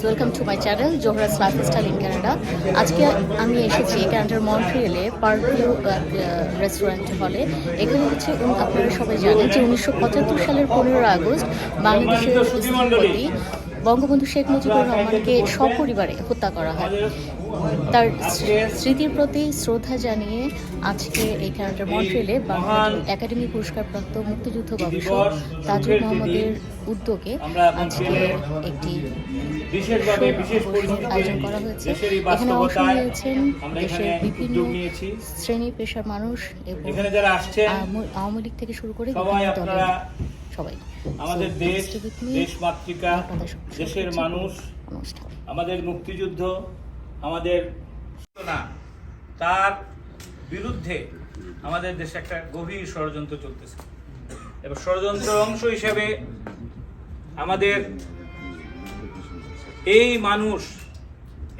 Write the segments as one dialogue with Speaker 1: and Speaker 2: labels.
Speaker 1: Viewers welcome to my channel Zohra's style in Canada আজকে আমি এসেছি ক্যানাডার মন্ট্রিয়েলে পার্কিউ রেস্টুরেন্ট হলে এখানে হচ্ছে আপনারা সবাই জানেন যে উনিশশো সালের পনেরো আগস্ট বাংলাদেশের বঙ্গবন্ধু শেখ মুজিবুর রহমানকে সপরিবারে হত্যা করা হয় তার স্মৃতির প্রতি শ্রদ্ধা জানিয়ে আজকে এই ক্যারেক্টার মন্ট্রেলে বাংলাদেশ একাডেমি পুরস্কারপ্রাপ্ত মুক্তিযুদ্ধ গবেষক তাজুল মোহাম্মদের উদ্যোগে আজকে একটি আয়োজন করা হয়েছে এখানে অংশ নিয়েছেন দেশের বিভিন্ন শ্রেণী পেশার মানুষ এবং আওয়ামী লীগ থেকে শুরু করে
Speaker 2: সবাই আমাদের দেশ দেশ মাতৃকা দেশের মানুষ আমাদের মুক্তিযুদ্ধ আমাদের না তার বিরুদ্ধে আমাদের দেশে একটা গভীর ষড়যন্ত্র চলতেছে এবং ষড়যন্ত্রের অংশ হিসেবে আমাদের এই মানুষ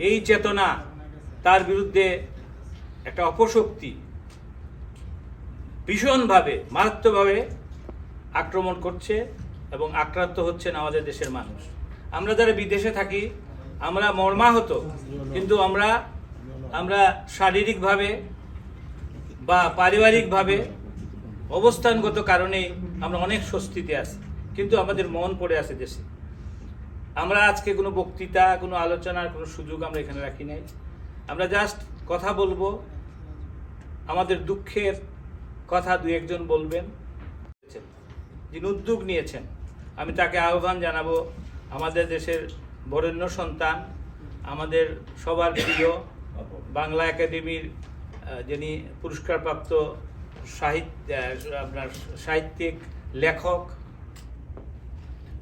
Speaker 2: এই চেতনা তার বিরুদ্ধে একটা অপশক্তি ভীষণভাবে মারাত্মকভাবে আক্রমণ করছে এবং আক্রান্ত হচ্ছেন আমাদের দেশের মানুষ আমরা যারা বিদেশে থাকি আমরা মর্মাহত কিন্তু আমরা আমরা শারীরিকভাবে বা পারিবারিকভাবে অবস্থানগত কারণে আমরা অনেক স্বস্তিতে আছি কিন্তু আমাদের মন পড়ে আছে দেশে আমরা আজকে কোনো বক্তৃতা কোনো আলোচনার কোনো সুযোগ আমরা এখানে রাখি নাই আমরা জাস্ট কথা বলবো আমাদের দুঃখের কথা দু একজন বলবেন যিনি উদ্যোগ নিয়েছেন আমি তাকে আহ্বান জানাবো আমাদের দেশের বরেণ্য সন্তান আমাদের সবার প্রিয় বাংলা একাডেমির যিনি পুরস্কারপ্রাপ্ত সাহিত্য আপনার সাহিত্যিক লেখক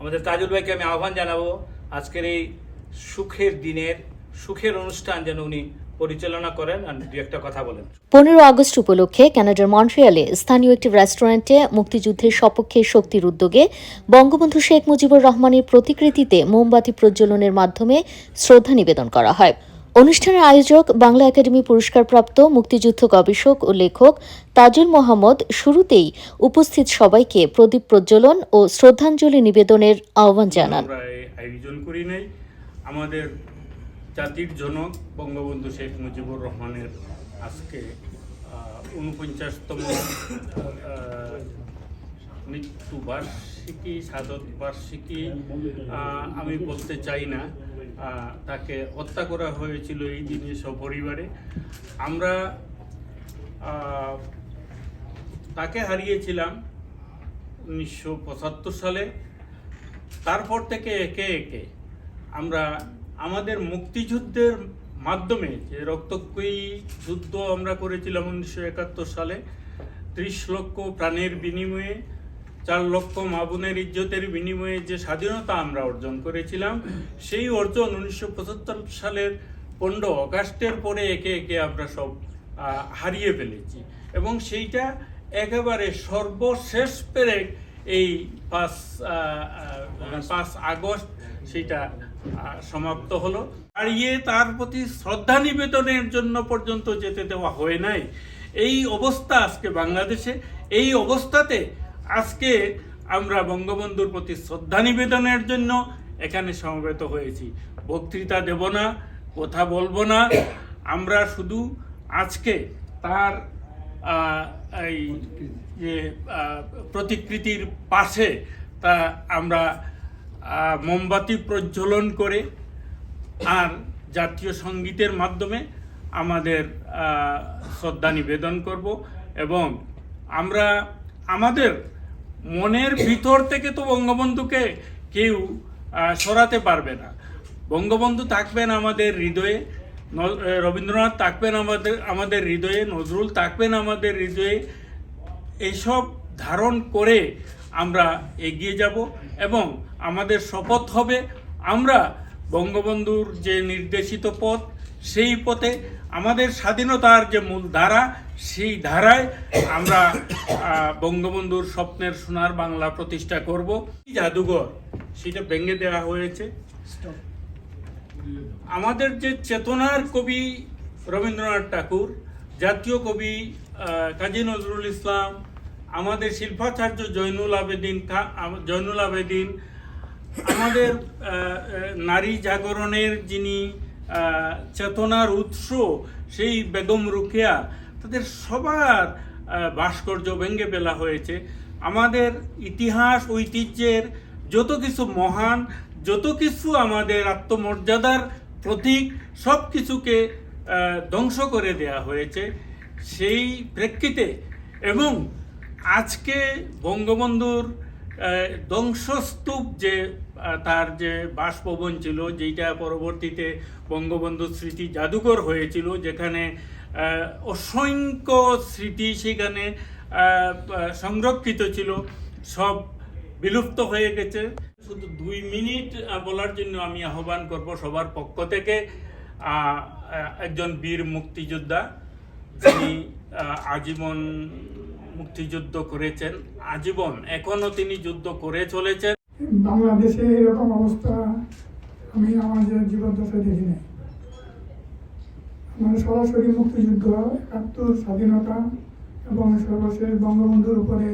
Speaker 2: আমাদের তাজুল ভাইকে আমি আহ্বান জানাবো আজকের এই সুখের দিনের সুখের অনুষ্ঠান যেন উনি পরিচালনা করেন আর একটা কথা বলেন
Speaker 1: পনেরো আগস্ট উপলক্ষে কানাডার মন্ট্রিয়ালে স্থানীয় একটি রেস্টুরেন্টে মুক্তিযুদ্ধের সপক্ষে শক্তির উদ্যোগে বঙ্গবন্ধু শেখ মুজিবুর রহমানের প্রতিকৃতিতে মোমবাতি প্রজ্বলনের মাধ্যমে শ্রদ্ধা নিবেদন করা হয় অনুষ্ঠানের আয়োজক বাংলা একাডেমি পুরস্কারপ্রাপ্ত মুক্তিযুদ্ধ গবেষক ও লেখক তাজুল মোহাম্মদ শুরুতেই উপস্থিত সবাইকে প্রদীপ প্রজ্বলন ও শ্রদ্ধাঞ্জলি নিবেদনের আহ্বান জানান
Speaker 2: আমাদের জাতির জনক বঙ্গবন্ধু শেখ মুজিবুর রহমানের আজকে ঊনপঞ্চাশতম মৃত্যু বার্ষিকী সাধক বার্ষিকী আমি বলতে চাই না তাকে হত্যা করা হয়েছিল এই দিনে সপরিবারে আমরা তাকে হারিয়েছিলাম উনিশশো সালে তারপর থেকে একে একে আমরা আমাদের মুক্তিযুদ্ধের মাধ্যমে যে রক্তক্ষয়ী যুদ্ধ আমরা করেছিলাম উনিশশো একাত্তর সালে ত্রিশ লক্ষ প্রাণের বিনিময়ে চার লক্ষ মাবনের ইজ্জতের বিনিময়ে যে স্বাধীনতা আমরা অর্জন করেছিলাম সেই অর্জন উনিশশো সালের পনেরো অগাস্টের পরে একে একে আমরা সব হারিয়ে ফেলেছি এবং সেইটা একেবারে সর্বশেষ পেরে এই পাঁচ মানে পাঁচ আগস্ট সেটা সমাপ্ত হলো আর ইয়ে তার প্রতি শ্রদ্ধা নিবেদনের জন্য পর্যন্ত যেতে দেওয়া হয় নাই এই অবস্থা আজকে বাংলাদেশে এই অবস্থাতে আজকে আমরা বঙ্গবন্ধুর প্রতি শ্রদ্ধা নিবেদনের জন্য এখানে সমবেত হয়েছি বক্তৃতা দেব না কথা বলবো না আমরা শুধু আজকে তার এই যে প্রতিকৃতির পাশে তা আমরা মোমবাতি প্রজ্বলন করে আর জাতীয় সঙ্গীতের মাধ্যমে আমাদের শ্রদ্ধা নিবেদন করব এবং আমরা আমাদের মনের ভিতর থেকে তো বঙ্গবন্ধুকে কেউ সরাতে পারবে না বঙ্গবন্ধু থাকবেন আমাদের হৃদয়ে রবীন্দ্রনাথ থাকবেন আমাদের আমাদের হৃদয়ে নজরুল থাকবেন আমাদের হৃদয়ে এইসব ধারণ করে আমরা এগিয়ে যাব এবং আমাদের শপথ হবে আমরা বঙ্গবন্ধুর যে নির্দেশিত পথ সেই পথে আমাদের স্বাধীনতার যে মূল ধারা সেই ধারায় আমরা বঙ্গবন্ধুর স্বপ্নের সোনার বাংলা প্রতিষ্ঠা করব জাদুঘর সেটা ভেঙে দেওয়া হয়েছে আমাদের যে চেতনার কবি রবীন্দ্রনাথ ঠাকুর জাতীয় কবি কাজী নজরুল ইসলাম আমাদের শিল্পাচার্য জৈনুল আবেদিন জৈনুল আবেদিন আমাদের নারী জাগরণের যিনি চেতনার উৎস সেই বেগম রুকেয়া তাদের সবার ভাস্কর্য ভেঙে ফেলা হয়েছে আমাদের ইতিহাস ঐতিহ্যের যত কিছু মহান যত কিছু আমাদের আত্মমর্যাদার প্রতীক সব কিছুকে ধ্বংস করে দেয়া হয়েছে সেই প্রেক্ষিতে এবং আজকে বঙ্গবন্ধুর ধ্বংসস্তূপ যে তার যে বাসভবন ছিল যেটা পরবর্তীতে বঙ্গবন্ধু স্মৃতি জাদুঘর হয়েছিল যেখানে অসংখ্য স্মৃতি সেখানে সংরক্ষিত ছিল সব বিলুপ্ত হয়ে গেছে শুধু দুই মিনিট বলার জন্য আমি আহ্বান করব সবার পক্ষ থেকে একজন বীর মুক্তিযোদ্ধা যিনি আজীবন মুক্তিযুদ্ধ করেছেন আজীবন এখনো তিনি যুদ্ধ করে চলেছেন
Speaker 3: বাংলাদেশে এরকম অবস্থা আমি আমাদের জীবদ্দশায় দেখি নাই মানে সরাসরি মুক্তিযুদ্ধ একাত্তর স্বাধীনতা এবং সর্বশেষ বঙ্গবন্ধুর উপরে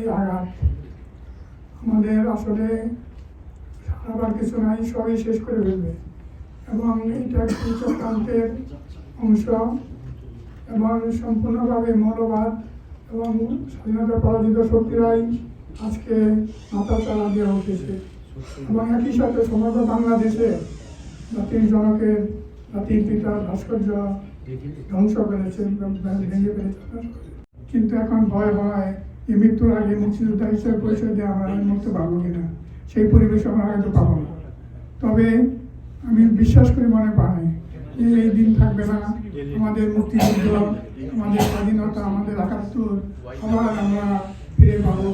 Speaker 3: এই আঘাত আমাদের আসলে আবার কিছু নাই সবই শেষ করে ফেলবে এবং এটা একটি চক্রান্তের অংশ এবং সম্পূর্ণভাবে মৌলবাদ এবং স্বাধীনতা পরাজিত শক্তিরাই আজকে মাথা চালা দেওয়া উঠেছে এবং একই সাথে সমগ্র বাংলাদেশে জাতির জনকের জাতির পিতার ভাস্কর্য ধ্বংস করেছে ভেঙে ফেলেছে কিন্তু এখন ভয় হয় এই মৃত্যুর আগে মুক্তিযোদ্ধা হিসেবে পরিচয় দেওয়া আমরা মরতে পারবো কিনা সেই পরিবেশ আমরা হয়তো পাবো না তবে আমি বিশ্বাস করি মনে পাই এই দিন থাকবে না আমাদের মুক্তিযুদ্ধ আমাদের স্বাধীনতা আমাদের একাত্তর আবার আমরা ফিরে পাবো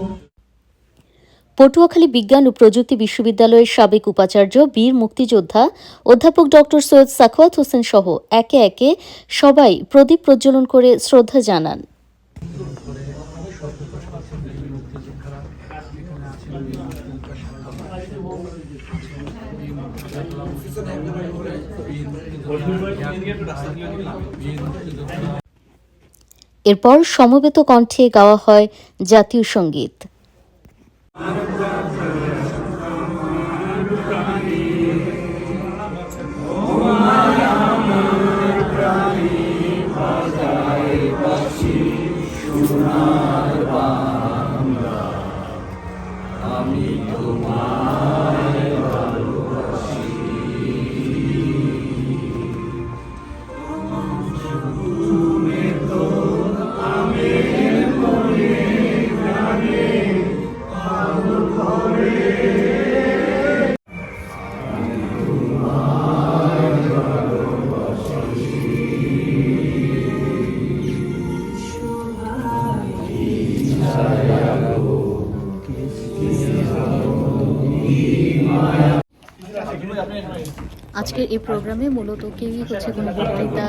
Speaker 1: পটুয়াখালী বিজ্ঞান ও প্রযুক্তি বিশ্ববিদ্যালয়ের সাবেক উপাচার্য বীর মুক্তিযোদ্ধা অধ্যাপক ডক্টর সৈয়দ সাখওয়াত হোসেন সহ একে একে সবাই প্রদীপ প্রজ্বলন করে শ্রদ্ধা জানান এরপর সমবেত কণ্ঠে গাওয়া হয় জাতীয় সঙ্গীত আজকের এই প্রোগ্রামে মূলত কেউই হচ্ছে কোনো বক্তৃতা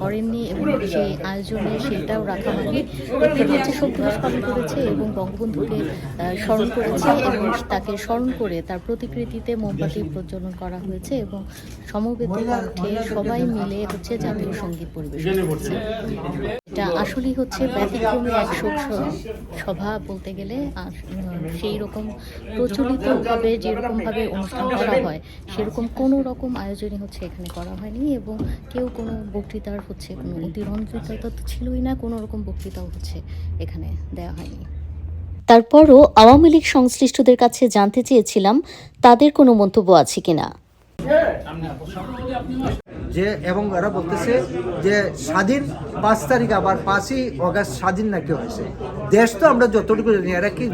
Speaker 1: করেননি এবং সেই আয়োজনে সেটাও রাখা হয়নি তিনি হচ্ছে শোকদিবস পালন করেছে এবং বঙ্গবন্ধুকে স্মরণ করেছে এবং তাকে স্মরণ করে তার প্রতিকৃতিতে মোমবাতি প্রজ্বলন করা হয়েছে এবং সমবেত কণ্ঠে সবাই মিলে হচ্ছে জাতীয় সঙ্গীত পরিবেশন করছে এটা আসলেই হচ্ছে ব্যতিক্রমী এক শোক সভা বলতে গেলে সেই রকম প্রচলিতভাবে যেরকমভাবে অনুষ্ঠান করা হয় সেরকম কোনো রকম আয়োজনই হচ্ছে এখানে করা হয়নি এবং কেউ কোনো বক্তৃতার হচ্ছে কোনো অতিরঞ্জিতা আচ্ছা। তো ছিলই না কোনো রকম বক্তৃতাও হচ্ছে এখানে দেওয়া হয়নি তারপরও আওয়ামী লীগ সংশ্লিষ্টদের কাছে জানতে চেয়েছিলাম তাদের কোনো মন্তব্য আছে কিনা
Speaker 4: যে এবং ওরা বলতেছে যে স্বাধীন পাঁচ তারিখ আবার পাঁচই অগাস্ট স্বাধীন নাকি হয়েছে দেশ তো আমরা যতটুকু জানি এরা কি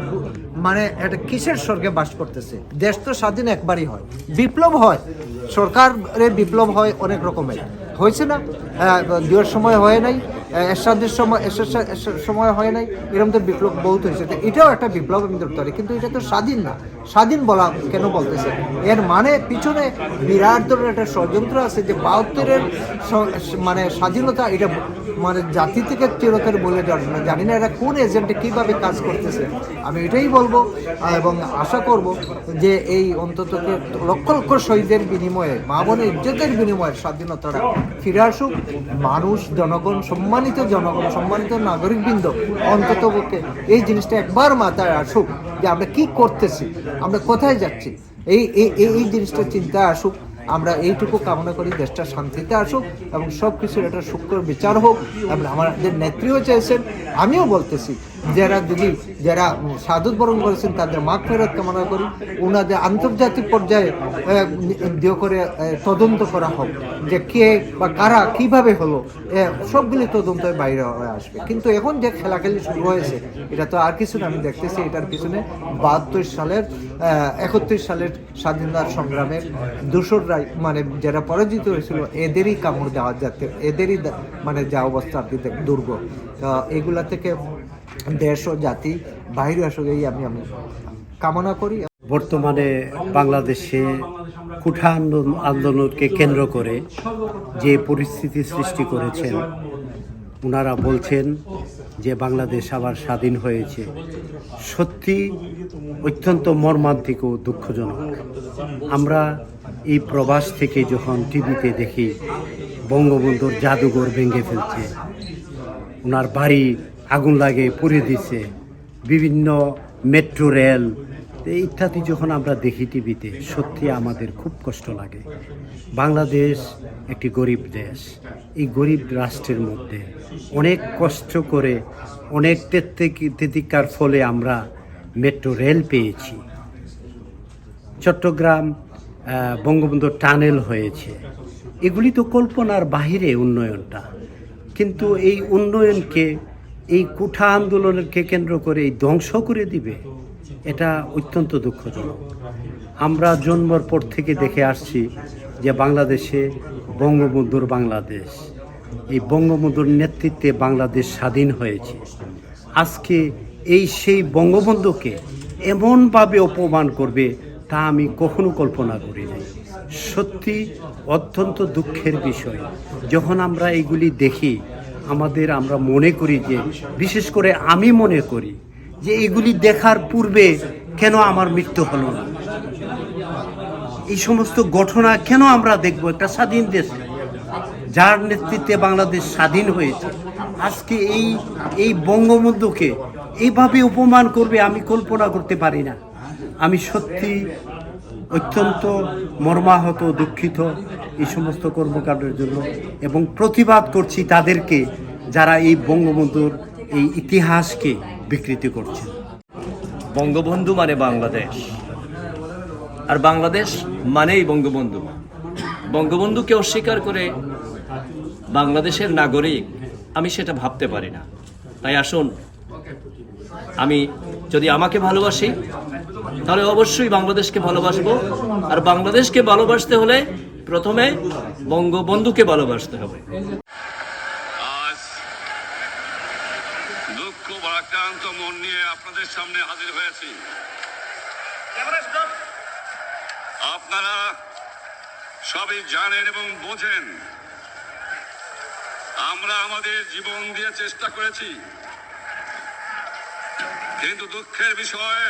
Speaker 4: মানে এটা কিসের স্বর্গে বাস করতেছে দেশ তো স্বাধীন একবারই হয় বিপ্লব হয় সরকারের বিপ্লব হয় অনেক রকমের হয়েছে না হ্যাঁ, দুয়ের সময় হয় নাই এরশাদের সময় সময় হয় নাই এরকম তো বিপ্লব বহুত হয়েছে এটাও একটা বিপ্লব আমি ধরতে পারি কিন্তু এটা তো স্বাধীন না স্বাধীন বলা কেন বলতেছে এর মানে পিছনে বিরাট ধরনের একটা ষড়যন্ত্র আছে যে বাহাত্তরের মানে স্বাধীনতা এটা মানে জাতি থেকে চিরতর বলে দেওয়ার জন্য জানি না এরা কোন এজেন্টে কীভাবে কাজ করতেছে আমি এটাই বলবো এবং আশা করব যে এই অন্তত লক্ষ লক্ষ শহীদের বিনিময়ে মা বোনের ইজ্জতের বিনিময়ে স্বাধীনতাটা ফিরে আসুক মানুষ জনগণ সম্মান সম্মানিত জনগণ সম্মানিত নাগরিকবৃন্দ অন্তত এই জিনিসটা একবার মাথায় আসুক যে আমরা কি করতেছি আমরা কোথায় যাচ্ছি এই এই জিনিসটা চিন্তা আসুক আমরা এইটুকু কামনা করি দেশটা শান্তিতে আসুক এবং সব কিছুর একটা সূক্ষ্ম বিচার হোক এবং আমাদের নেত্রীও চাইছেন আমিও বলতেছি যারা যদি যারা সাধু বরণ করেছেন তাদের মাঘ ফেরত কামনা করি ওনাদের আন্তর্জাতিক পর্যায়ে করে তদন্ত করা হোক যে কে বা কারা কিভাবে হলো সবগুলি তদন্ত বাইরে হয়ে আসবে কিন্তু এখন যে খেলা খেলি শুরু হয়েছে এটা তো আর কিছু না আমি দেখতেছি এটার পিছনে বাহাত্তর সালের একত্রিশ সালের স্বাধীনতা সংগ্রামের রায় মানে যারা পরাজিত হয়েছিল এদেরই কামড় দেওয়া যাতে এদেরই মানে যা অবস্থা আপনি দুর্গ এগুলা থেকে দেশ ও জাতি বাহিরে আসলেই আমি আমি কামনা করি
Speaker 5: বর্তমানে বাংলাদেশে কুঠা আন্দোলনকে কেন্দ্র করে যে পরিস্থিতি সৃষ্টি করেছেন ওনারা বলছেন যে বাংলাদেশ আবার স্বাধীন হয়েছে সত্যি অত্যন্ত মর্মান্তিক ও দুঃখজনক আমরা এই প্রবাস থেকে যখন টিভিতে দেখি বঙ্গবন্ধুর জাদুঘর ভেঙে ফেলছে ওনার বাড়ি আগুন লাগে পুড়ে দিছে বিভিন্ন মেট্রো রেল ইত্যাদি যখন আমরা দেখি টিভিতে সত্যি আমাদের খুব কষ্ট লাগে বাংলাদেশ একটি গরিব দেশ এই গরিব রাষ্ট্রের মধ্যে অনেক কষ্ট করে অনেক তেতিকার ফলে আমরা মেট্রো রেল পেয়েছি চট্টগ্রাম বঙ্গবন্ধু টানেল হয়েছে এগুলি তো কল্পনার বাহিরে উন্নয়নটা কিন্তু এই উন্নয়নকে এই কুঠা আন্দোলনকে কেন্দ্র করে এই ধ্বংস করে দিবে এটা অত্যন্ত দুঃখজনক আমরা জন্মর পর থেকে দেখে আসছি যে বাংলাদেশে বঙ্গবন্ধুর বাংলাদেশ এই বঙ্গবন্ধুর নেতৃত্বে বাংলাদেশ স্বাধীন হয়েছে আজকে এই সেই বঙ্গবন্ধুকে এমনভাবে অপমান করবে তা আমি কখনো কল্পনা করিনি সত্যি অত্যন্ত দুঃখের বিষয় যখন আমরা এইগুলি দেখি আমাদের আমরা মনে করি যে বিশেষ করে আমি মনে করি যে এগুলি দেখার পূর্বে কেন আমার মৃত্যু হলো না এই সমস্ত ঘটনা কেন আমরা দেখব একটা স্বাধীন দেশ যার নেতৃত্বে বাংলাদেশ স্বাধীন হয়েছে আজকে এই এই বঙ্গবন্ধুকে এইভাবে উপমান করবে আমি কল্পনা করতে পারি না আমি সত্যি অত্যন্ত মর্মাহত দুঃখিত এই সমস্ত কর্মকাণ্ডের জন্য এবং প্রতিবাদ করছি তাদেরকে যারা এই বঙ্গবন্ধুর এই ইতিহাসকে বিকৃতি করছে
Speaker 6: বঙ্গবন্ধু মানে বাংলাদেশ আর বাংলাদেশ মানেই বঙ্গবন্ধু বঙ্গবন্ধুকে অস্বীকার করে বাংলাদেশের নাগরিক আমি সেটা ভাবতে পারি না তাই আসুন আমি যদি আমাকে ভালোবাসি তাহলে অবশ্যই বাংলাদেশকে ভালোবাসবো আর বাংলাদেশকে ভালোবাসতে হলে প্রথমে বঙ্গবন্ধুকে ভালোবাসতে হবে
Speaker 7: আপনাদের সামনে হাজির হয়েছি আপনারা সবই জানেন এবং বোঝেন আমরা আমাদের জীবন দিয়ে চেষ্টা করেছি কিন্তু দুঃখের বিষয়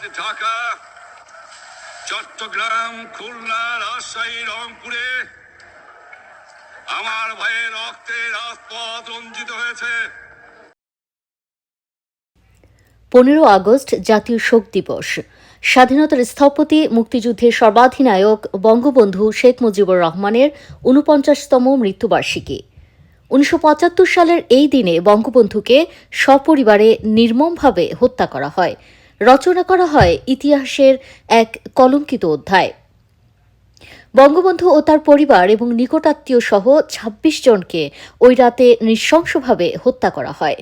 Speaker 7: সিরাজ ঢাকা চট্টগ্রাম খুলনা রাজশাহী রংপুরে আমার ভাইয়ের রক্তে রাজপথ রঞ্জিত হয়েছে
Speaker 1: পনেরো আগস্ট জাতীয় শোক দিবস স্বাধীনতার স্থপতি মুক্তিযুদ্ধের সর্বাধিনায়ক বঙ্গবন্ধু শেখ মুজিবুর রহমানের ঊনপঞ্চাশতম মৃত্যুবার্ষিকী উনিশশো সালের এই দিনে বঙ্গবন্ধুকে সপরিবারে নির্মমভাবে হত্যা করা হয় রচনা করা হয় ইতিহাসের এক কলঙ্কিত অধ্যায় বঙ্গবন্ধু ও তার পরিবার এবং নিকটাত্মীয় সহ ২৬ জনকে ওই রাতে নৃশংসভাবে হত্যা করা হয়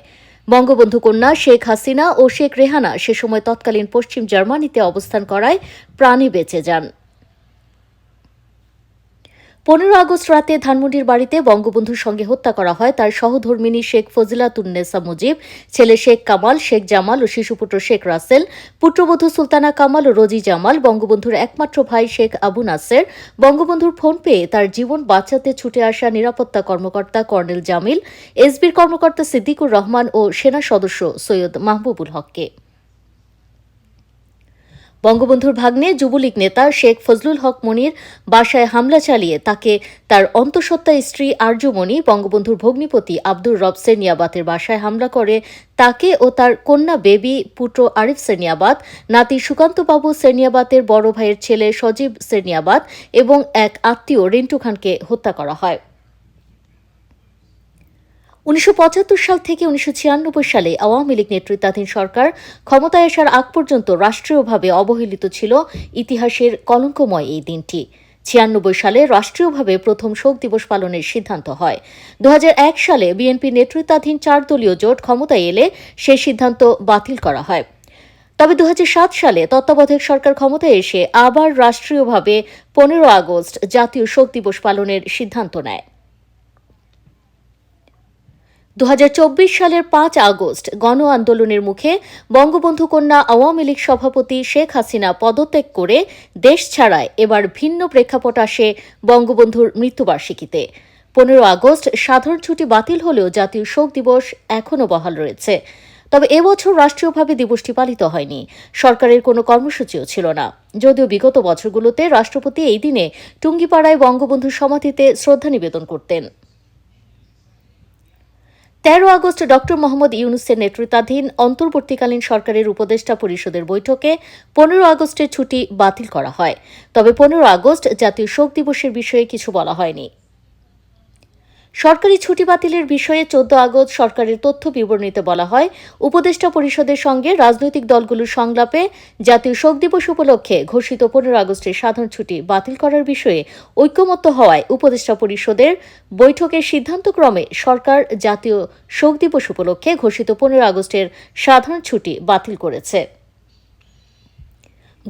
Speaker 1: বঙ্গবন্ধু কন্যা শেখ হাসিনা ও শেখ রেহানা সে সময় তৎকালীন পশ্চিম জার্মানিতে অবস্থান করায় প্রাণে বেঁচে যান পনেরো আগস্ট রাতে ধানমন্ডির বাড়িতে বঙ্গবন্ধুর সঙ্গে হত্যা করা হয় তার সহধর্মিনী শেখ ফজিলাতুন্নেসা মুজিব ছেলে শেখ কামাল শেখ জামাল ও শিশুপুত্র শেখ রাসেল পুত্রবধূ সুলতানা কামাল ও রোজি জামাল বঙ্গবন্ধুর একমাত্র ভাই শেখ আবু নাসের বঙ্গবন্ধুর ফোন পেয়ে তার জীবন বাঁচাতে ছুটে আসা নিরাপত্তা কর্মকর্তা কর্নেল জামিল এসবির কর্মকর্তা সিদ্দিকুর রহমান ও সেনা সদস্য সৈয়দ মাহবুবুল হককে বঙ্গবন্ধুর ভাগ্নে যুবলীগ নেতা শেখ ফজলুল হক মনির বাসায় হামলা চালিয়ে তাকে তার অন্তঃসত্ত্বা স্ত্রী আর্যমণি বঙ্গবন্ধুর ভগ্নিপতি আব্দুর রব সেনিয়াবাতের বাসায় হামলা করে তাকে ও তার কন্যা বেবি পুত্র আরিফ সেনিয়াবাত নাতি সুকান্তবাবু সেনিয়াবাতের বড় ভাইয়ের ছেলে সজীব সেনিয়াবাত এবং এক আত্মীয় রিন্টু খানকে হত্যা করা হয় উনিশশো সাল থেকে উনিশশো সালে আওয়ামী লীগ নেতৃত্বাধীন সরকার ক্ষমতায় আসার আগ পর্যন্ত রাষ্ট্রীয়ভাবে অবহেলিত ছিল ইতিহাসের কলঙ্কময় এই দিনটি ছিয়ানব্বই সালে রাষ্ট্রীয়ভাবে প্রথম শোক দিবস পালনের সিদ্ধান্ত হয় দু সালে বিএনপি নেতৃত্বাধীন চার দলীয় জোট ক্ষমতায় এলে সেই সিদ্ধান্ত বাতিল করা হয় তবে দু সালে তত্ত্বাবধায়ক সরকার ক্ষমতায় এসে আবার রাষ্ট্রীয়ভাবে পনেরো আগস্ট জাতীয় শোক দিবস পালনের সিদ্ধান্ত নেয় দু সালের পাঁচ আগস্ট গণ আন্দোলনের মুখে বঙ্গবন্ধু কন্যা আওয়ামী লীগ সভাপতি শেখ হাসিনা পদত্যাগ করে দেশ ছাড়ায় এবার ভিন্ন প্রেক্ষাপট আসে বঙ্গবন্ধুর মৃত্যুবার্ষিকীতে পনেরো আগস্ট সাধারণ ছুটি বাতিল হলেও জাতীয় শোক দিবস এখনও বহাল রয়েছে তবে এবছর রাষ্ট্রীয়ভাবে দিবসটি পালিত হয়নি সরকারের কোনো কর্মসূচিও ছিল না যদিও বিগত বছরগুলোতে রাষ্ট্রপতি এই দিনে টুঙ্গিপাড়ায় বঙ্গবন্ধু সমাধিতে শ্রদ্ধা নিবেদন করতেন তেরো আগস্ট ডক্টর মোহাম্মদ ইউনুসের নেতৃত্বাধীন অন্তর্বর্তীকালীন সরকারের উপদেষ্টা পরিষদের বৈঠকে পনেরো আগস্টের ছুটি বাতিল করা হয় তবে পনেরো আগস্ট জাতীয় শোক দিবসের বিষয়ে কিছু বলা হয়নি সরকারি ছুটি বাতিলের বিষয়ে চোদ্দ আগস্ট সরকারের তথ্য বিবরণীতে বলা হয় উপদেষ্টা পরিষদের সঙ্গে রাজনৈতিক দলগুলোর সংলাপে জাতীয় শোক দিবস উপলক্ষে ঘোষিত পনেরো আগস্টের সাধারণ ছুটি বাতিল করার বিষয়ে ঐক্যমত্য হওয়ায় উপদেষ্টা পরিষদের বৈঠকের সিদ্ধান্তক্রমে সরকার জাতীয় শোক দিবস উপলক্ষে ঘোষিত পনেরো আগস্টের সাধারণ ছুটি বাতিল করেছে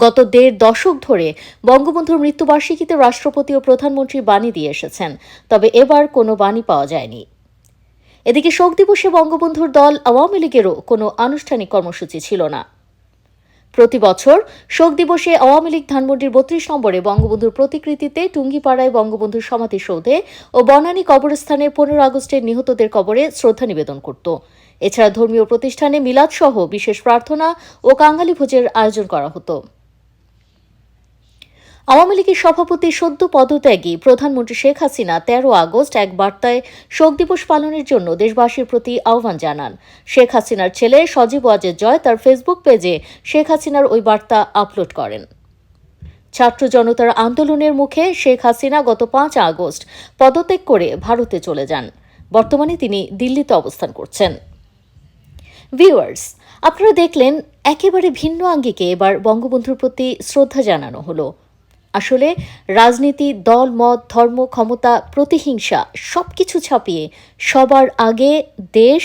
Speaker 1: গত দেড় দশক ধরে বঙ্গবন্ধুর মৃত্যুবার্ষিকীতে রাষ্ট্রপতি ও প্রধানমন্ত্রী বাণী দিয়ে এসেছেন তবে এবার কোনো বাণী পাওয়া যায়নি এদিকে শোক দিবসে বঙ্গবন্ধুর দল আওয়ামী লীগেরও কোনো আনুষ্ঠানিক কর্মসূচি ছিল না প্রতি বছর শোক দিবসে আওয়ামী লীগ ধানমন্ডির বত্রিশ নম্বরে বঙ্গবন্ধুর প্রতিকৃতিতে টুঙ্গিপাড়ায় বঙ্গবন্ধুর সমাধিসৌধে ও বনানী কবরস্থানে পনেরো আগস্টের নিহতদের কবরে শ্রদ্ধা নিবেদন করত এছাড়া ধর্মীয় প্রতিষ্ঠানে মিলাদসহ বিশেষ প্রার্থনা ও কাঙ্গালি ভোজের আয়োজন করা হতো আওয়ামী লীগের সভাপতি সদ্য পদত্যাগী প্রধানমন্ত্রী শেখ হাসিনা তেরো আগস্ট এক বার্তায় শোক দিবস পালনের জন্য দেশবাসীর প্রতি আহ্বান জানান শেখ হাসিনার ছেলে সজীব ওয়াজেদ জয় তার ফেসবুক পেজে শেখ হাসিনার ওই বার্তা আপলোড করেন ছাত্র জনতার আন্দোলনের মুখে শেখ হাসিনা গত পাঁচ আগস্ট পদত্যাগ করে ভারতে চলে যান বর্তমানে তিনি দিল্লিতে অবস্থান করছেন ভিউয়ার্স আপনারা দেখলেন একেবারে ভিন্ন আঙ্গিকে এবার বঙ্গবন্ধুর প্রতি শ্রদ্ধা জানানো হলো আসলে রাজনীতি দল মত ধর্ম ক্ষমতা প্রতিহিংসা সব কিছু ছাপিয়ে সবার আগে দেশ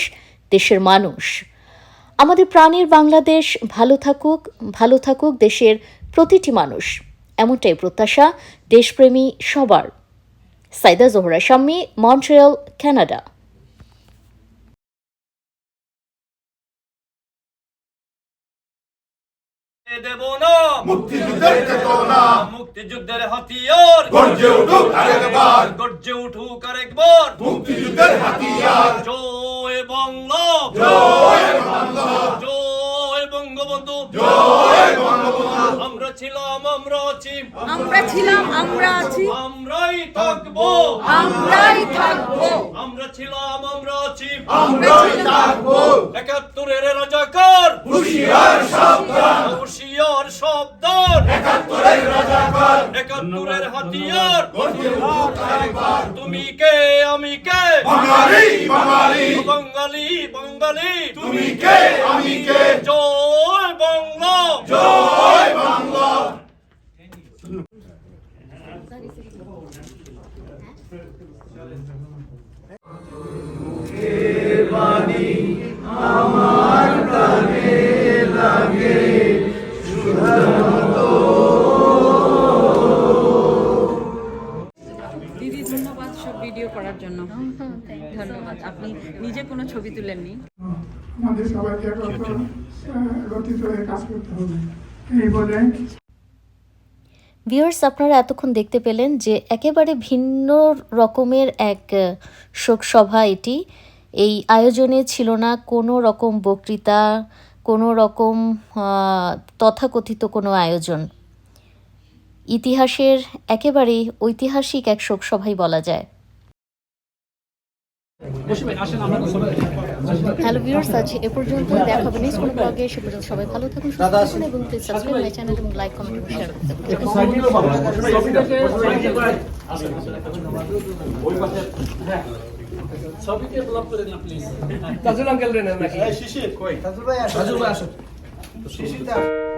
Speaker 1: দেশের মানুষ আমাদের প্রাণের বাংলাদেশ ভালো থাকুক ভালো থাকুক দেশের প্রতিটি মানুষ এমনটাই প্রত্যাশা দেশপ্রেমী সবার সাইদা জোহরা শাম্মি মন্ট্রিয়াল কানাডা দেব না মুক্তিযুদ্ধের চেতনা মুক্তিযুদ্ধের হাতিয়ার গর্জে উঠুক আরেকবার গর্জে উঠুক আরেকবার মুক্তিযুদ্ধের হাতিয়ার জয় বাংলা জয় বাংলা জয় বঙ্গবন্ধু জয় বঙ্গবন্ধু আমরা ছিলাম আমরা আছি আমরা ছিলাম আমরা আছি আমরাই থাকবো আমরাই থাকবো আমরা ছিলাম আমরা আছি আমরাই থাকবো একাত্তরের রাজাকার হুশিয়ার সাবধান একাত্তরের হাতিয়ার তুমি কে আমি কে বাঙালি বাঙালি বাঙালি বাঙালি তুমি কে আমি কে জয় বঙ্গ জয় বাংলা আমার কানে লাগে করার জন্য ধন্যবাদ আপনি নিজে কোনো ছবি তুলেননি আমাদের সবাইকে একত্রিত হয়ে কাজ করতে হবে এই বলে আপনারা এতক্ষণ দেখতে পেলেন যে একেবারে ভিন্ন রকমের এক শোকসভা এটি এই আয়োজনে ছিল না কোনো রকম বক্তৃতা কোনো রকম তথাকথিত কোনো আয়োজন ইতিহাসের একেবারেই ঐতিহাসিক এক শোকসভাই বলা যায় হ্যালো ভিউয়ার্স আজ এ পর্যন্ত দেখা হবে নেক্সট কোনো ব্লগে সে পর্যন্ত সবাই ভালো থাকুন সুস্থ থাকুন এবং প্লিজ সাবস্ক্রাইব মাই চ্যানেল এবং লাইক কমেন্ট এবং শেয়ার করতে থাকুন হ্যাঁ। হ্যাঁ। তাজুল আঙ্কেল রে না নাকি শিশির কই তাজুল ভাই তাজুল ভাই